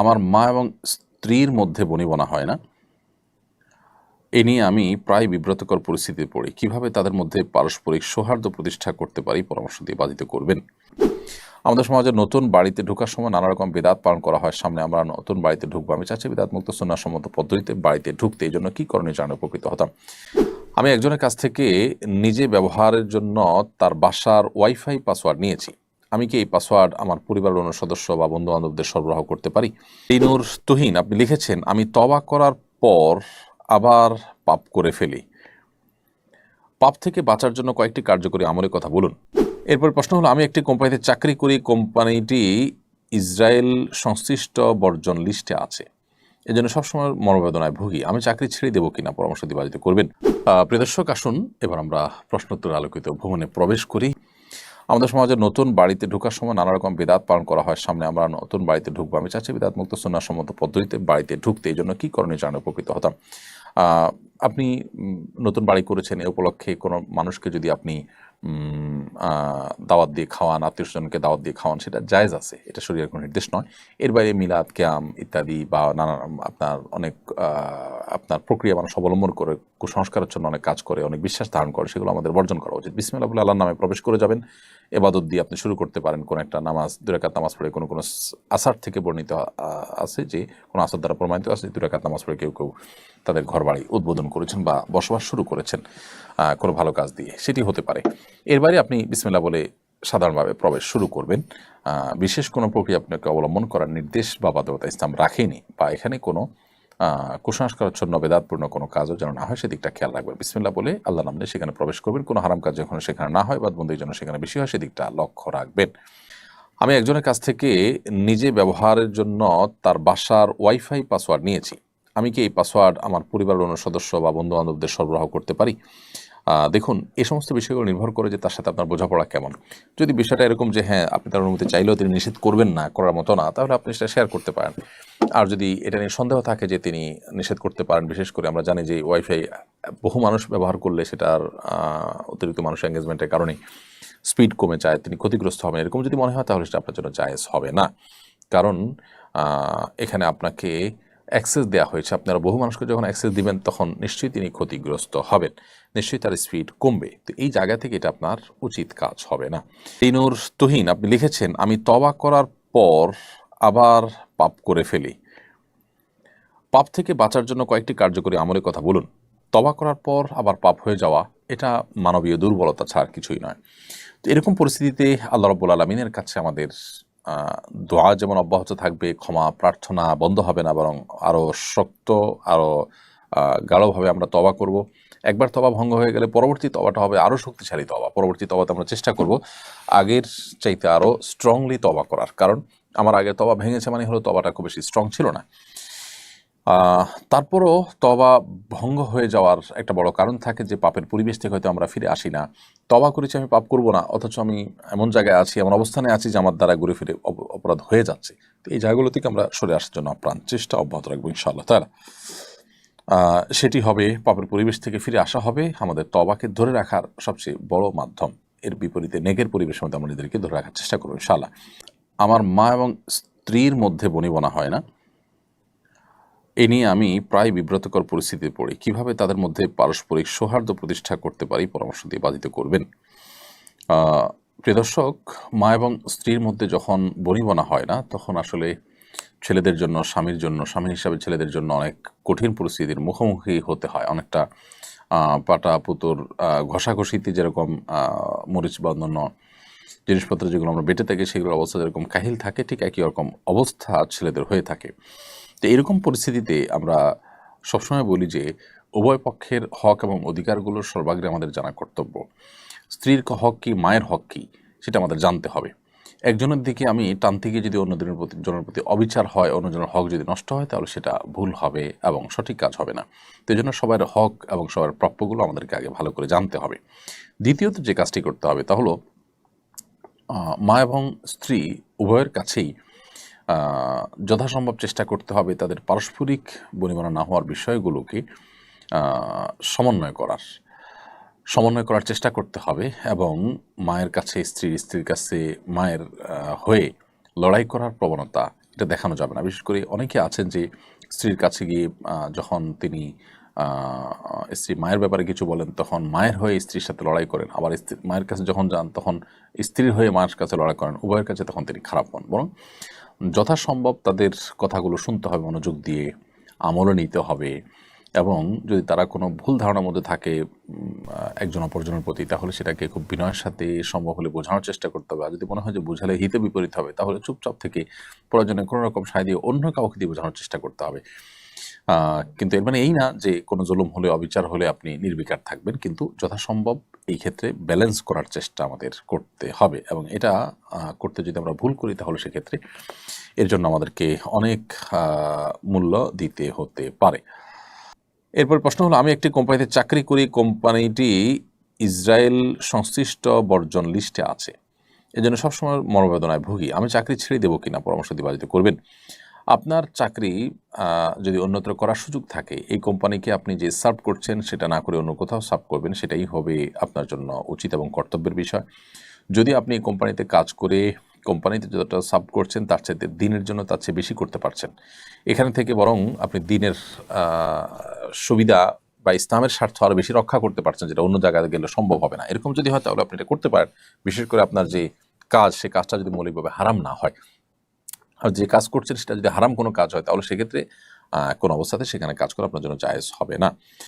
আমার মা এবং স্ত্রীর মধ্যে বনিবনা হয় না। এ নিয়ে আমি প্রায় বিব্রতকর পরিস্থিতিতে পড়ি। কীভাবে তাদের মধ্যে পারস্পরিক সৌহার্দ্য প্রতিষ্ঠা করতে পারি, পরামর্শ দিয়ে বাধিত করবেন? আমাদের সমাজে নতুন বাড়িতে ঢোকার সময় নানা রকম বিদাত পালন করা হয়। সামনে আমরা নতুন বাড়িতে ঢুকবো। আমি চাচ্ছি বিদাত মুক্ত সম্মত পদ্ধতিতে বাড়িতে ঢুকতে। এই জন্য কী করণীয় জানে উপকৃত হতাম। আমি একজনের কাছ থেকে নিজে ব্যবহারের জন্য তার বাসার ওয়াইফাই পাসওয়ার্ড নিয়েছি। আমি কি এই পাসওয়ার্ড আমার পরিবারের অন্য সদস্য বা বন্ধু বান্ধবদের সরবরাহ করতে পারি? তিনুর তুহিন, আপনি লিখেছেন, আমি তবা করার পর আবার পাপ করে ফেলি। পাপ থেকে বাঁচার জন্য কয়েকটি কার্যকরী আমলের কথা বলুন। এরপর প্রশ্ন হলো, আমি একটি কোম্পানিতে চাকরি করি কোম্পানিটি ইসরায়েল সংশ্লিষ্ট বর্জন লিস্টে আছে। এজন্য সবসময় মনোবেদনায় ভুগি। আমি চাকরি ছেড়ে দেবো কিনা পরামর্শ দিবা যদি করবেন প্রিয় দর্শক, আসুন, এবার আমরা প্রশ্নোত্তর আলোকিত ভ্রমণে প্রবেশ করি। আমাদের সমাজে নতুন বাড়িতে ঢোকার সময় নানা রকম বিদাত পালন করা হয়। সামনে আমরা নতুন বাড়িতে ঢুকবো। আমি চাচ্ছি বিদাত মুক্ত সম্মত পদ্ধতিতে বাড়িতে ঢুকতে। এই জন্য কী করণীয় জানে উপকৃত হতাম। আপনি নতুন বাড়ি করেছেন, এ উপলক্ষে কোনো মানুষকে যদি আপনি দাওয়াত দিয়ে খাওয়ান, আত্মীয় স্বজনকে দাওয়াত দিয়ে খাওয়ান, সেটা জায়েজ আছে। এটা শরীরের কোনো নির্দেশ নয়। এর বাইরে মিলাদ, ক্যাম ইত্যাদি বা নানা আপনার অনেক আপনার প্রক্রিয়া মানুষ অবলম্বন করে, কুসংস্কারের জন্য অনেক কাজ করে, অনেক বিশ্বাস ধারণ করে, সেগুলো আমাদের বর্জন করা উচিত। বিসমিল্লাহ বলে আল্লাহর নামে প্রবেশ করে যাবেন। এবাদত দিয়ে আপনি শুরু করতে পারেন কোনো একটা নামাজ দুরাকাত নামাজ পড়ে কোনো কোনো আসার থেকে বর্ণিত আছে যে কোনো আসার দ্বারা প্রমাণিত আছে দুরাকাত নামাজ পড়ে কেউ কেউ তাদের ঘর বাড়ি উদ্বোধন করেছেন বা বসবাস শুরু করেছেন কোনো ভালো কাজ দিয়ে। সেটি হতে পারে। এর বাইরে আপনি বিসমিল্লা বলে সাধারণভাবে প্রবেশ শুরু করবেন। বিশেষ কোনো প্রক্রিয়া আপনাকে অবলম্বন করার নির্দেশ বা বাধ্যকতা ইসলাম রাখেনি বা এখানে কোনো কুসংস্কারচ্ছন্ন বেদাতপূর্ণ কোনো কাজও যেন না হয় সেদিকটা খেয়াল রাখবেন। বিসমিল্লা বলে আল্লাহ নাম নিয়ে সেখানে প্রবেশ করবেন। কোনো হারাম কাজ যখন সেখানে না হয় বা বন্ধুর জন্য সেখানে বেশি হয়, সেদিকটা লক্ষ্য রাখবেন। আমি একজনের কাছ থেকে নিজে ব্যবহারের জন্য তার বাসার ওয়াইফাই পাসওয়ার্ড নিয়েছি। আমি কি এই পাসওয়ার্ড আমার পরিবারের অন্য সদস্য বা বন্ধু বান্ধবদের সরবরাহ করতে পারি? দেখুন এই সমস্ত বিষয়গুলো নির্ভর করে যে তার সাথে আপনার বোঝাপড়া কেমন। যদি বিষয়টা এরকম যে হ্যাঁ আপনি তার অনুমতি চাইলেও তিনি নিষেধ করবেন না, করার মতো না, তাহলে আপনি সেটা শেয়ার করতে পারেন। আর যদি এটা নিয়ে সন্দেহ থাকে যে, তিনি নিষেধ করতে পারেন, বিশেষ করে আমরা জানি যে ওয়াইফাই বহু মানুষ ব্যবহার করলে সেটার অতিরিক্ত মানুষ এঙ্গেজমেন্টের কারণে স্পিড কমে যায়, তিনি ক্ষতিগ্রস্ত হবেন। এরকম যদি মনে হয়, তাহলে সেটা আপনার জন্য জায়েজ হবে না। কারণ এখানে আপনাকে অ্যাক্সেস দেওয়া হয়েছে। আপনারা বহু মানুষকে যখন অ্যাক্সেস দিবেন, তখন নিশ্চয়ই তিনি ক্ষতিগ্রস্ত হবেন। নিশ্চয়ই তার স্পিড কমবে। তো এই জায়গা থেকে এটা আপনার উচিত কাজ হবে না। তিনুর তুহিন, আপনি লিখেছেন, আমি তবা করার পর আবার পাপ করে ফেলি। পাপ থেকে বাঁচার জন্য কয়েকটি কার্যকরী আমলের কথা বলুন। তবা করার পর আবার পাপ হয়ে যাওয়া, এটা মানবীয় দুর্বলতা ছাড়া কিছুই নয়। তো এরকম পরিস্থিতিতে আল্লাহ রব্বুল আলমিনের কাছে আমাদের দোয়া যেমন অব্যাহত থাকবে, ক্ষমা, প্রার্থনা বন্ধ হবে না, বরং আরও শক্ত আরও গাঢ়ভাবে আমরা তবা করব। একবার তবা ভঙ্গ হয়ে গেলে পরবর্তী তবাটা হবে আরও শক্তিশালী তবা পরবর্তী তবাতে আমরা চেষ্টা করব আগের চাইতে আরও স্ট্রংলি তবা করার। কারণ আমার আগে তবা ভেঙেছে মানে হলো তবাটা খুব বেশি স্ট্রং ছিল না। তারপরও তবা ভঙ্গ হয়ে যাওয়ার একটা বড় কারণ থাকে যে পাপের পরিবেশ থেকে হয়তো আমরা ফিরে আসি না। তবা করেছি, আমি পাপ করব না, অথচ আমি এমন জায়গায় আছি, এমন অবস্থানে আছি যে আমার দ্বারা ঘুরে ফিরে অপরাধ হয়ে যাচ্ছে। তো এই জায়গাগুলো থেকে আমরা সরে আসার জন্য আপ্রাণ চেষ্টা অব্যাহত রাখব, ইনশাআল্লাহ। তারা সেটি হবে পাপের পরিবেশ থেকে ফিরে আসা হবে, আমাদের তবাকে ধরে রাখার সবচেয়ে বড় মাধ্যম। এর বিপরীতে নেগের পরিবেশের মধ্যে আমরা নিজেদেরকে ধরে রাখার চেষ্টা করব, ইনশাআল্লাহ। আমার মা এবং স্ত্রীর মধ্যে বনিবনা হয় না। এ নিয়ে আমি প্রায় বিব্রতকর পরিস্থিতিতে পড়ি। কীভাবে তাদের মধ্যে পারস্পরিক সৌহার্দ্য প্রতিষ্ঠা করতে পারি পরামর্শ দিয়ে বাধিত করবেন? আহ, প্রিয় দর্শক মা এবং স্ত্রীর মধ্যে যখন বনিবনা হয় না তখন আসলে ছেলেদের জন্য স্বামীর জন্য স্বামী হিসাবে ছেলেদের জন্য অনেক কঠিন পরিস্থিতির মুখোমুখি হতে হয়। অনেকটা পাটা পুতুর ঘষাঘষিতে যেরকম মরিচ বা অন্যান্য জিনিসপত্র যেগুলো আমরা বেটে থাকি সেগুলোর অবস্থা যেরকম কাহিল থাকে ঠিক একই রকম অবস্থা ছেলেদের হয়ে থাকে। তো এরকম পরিস্থিতিতে আমরা সবসময় বলি যে, উভয় পক্ষের হক এবং অধিকারগুলোর সর্বাগ্রে আমাদের জানা কর্তব্য। স্ত্রীর হক কি, মায়ের হক কি, সেটা আমাদের জানতে হবে। একজনের দিকে আমি টানতে গিয়ে যদি অন্যজনের প্রতি জনের প্রতি অবিচার হয় অন্যজনের হক যদি নষ্ট হয়, তাহলে সেটা ভুল হবে এবং সঠিক কাজ হবে না। তো জন্য সবার হক এবং সবার প্রাপ্যগুলো আমাদেরকে আগে ভালো করে জানতে হবে। দ্বিতীয়ত যে কাজটি করতে হবে তা হলো মা এবং স্ত্রী উভয়ের কাছেই যথাসম্ভব চেষ্টা করতে হবে তাদের পারস্পরিক বনিবনা না হওয়ার বিষয়গুলোকে সমন্বয় করার। সমন্বয় করার চেষ্টা করতে হবে এবং মায়ের কাছে, স্ত্রীর স্ত্রীর কাছে মায়ের হয়ে লড়াই করার প্রবণতা এটা দেখানো যাবে না। বিশেষ করে অনেকে আছেন যে স্ত্রীর কাছে গিয়ে যখন তিনি স্ত্রী মায়ের ব্যাপারে কিছু বলেন তখন মায়ের হয়ে স্ত্রীর সাথে লড়াই করেন। আবার স্ত্রী, মায়ের কাছে যখন যান তখন স্ত্রীর হয়ে মায়ের কাছে লড়াই করেন, উভয়ের কাছে তখন তিনি খারাপ হন। বরং যথাসম্ভব তাদের কথাগুলো শুনতে হবে, মনোযোগ দিয়ে আমলও নিতে হবে এবং যদি তারা কোনো ভুল ধারণার মধ্যে থাকে একজন অপরজনের প্রতি, তাহলে সেটাকে খুব বিনয়ের সাথে সম্ভব হলে বোঝানোর চেষ্টা করতে হবে। আর যদি মনে হয় যে বোঝালে হিতে বিপরীত হবে, তাহলে চুপচাপ থেকে প্রয়োজনে কোনো রকম সায় দিয়ে অন্য কাউকে দিয়ে বোঝানোর চেষ্টা করতে হবে। কিন্তু এর মানে এই না যে কোনো জুলুম হলে, অবিচার হলে আপনি নির্বিকার থাকবেন, কিন্তু যথাসম্ভব এই ক্ষেত্রে ব্যালেন্স করার চেষ্টা আমাদের করতে হবে। এবং এটা করতে যদি আমরা ভুল করি, তাহলে সেক্ষেত্রে এর জন্য আমাদেরকে অনেক মূল্য দিতে হতে পারে। এরপর প্রশ্ন হলো, আমি একটি কোম্পানিতে চাকরি করি, কোম্পানিটি ইসরায়েল সংশ্লিষ্ট বর্জন লিস্টে আছে। এজন্য সবসময় মনোবেদনায় ভুগি। আমি চাকরি ছেড়ে দেবো কিনা পরামর্শ দিবা যদি করবেন? আপনার চাকরি যদি অন্যত্র করার সুযোগ থাকে, এই কোম্পানিকে আপনি যে সার্ভ করছেন সেটা না করে অন্য কোথাও সার্ভ করবেন, সেটাই হবে আপনার জন্য উচিত এবং কর্তব্যের বিষয়। যদি আপনি এই কোম্পানিতে কাজ করে কোম্পানিতে যতটা সার্ভ করছেন, তার চাইতে দিনের জন্য তার চেয়ে বেশি করতে পারছেন। এখানে থেকে বরং আপনি দিনের সুবিধা বা ইসলামের স্বার্থ আরও বেশি রক্ষা করতে পারছেন, যেটা অন্য জায়গায় গেলে সম্ভব হবে না। এরকম যদি হয়, তাহলে আপনি এটা করতে পারেন। বিশেষ করে আপনার যে কাজ, সে কাজটা যদি মৌলিকভাবে হারাম না হয়। যে কাজ করছেন সেটা যদি হারাম কোনো কাজ হয়, তাহলে সেক্ষেত্রে কোনো অবস্থাতে সেখানে কাজ করা আপনার জন্য জায়েজ হবে না।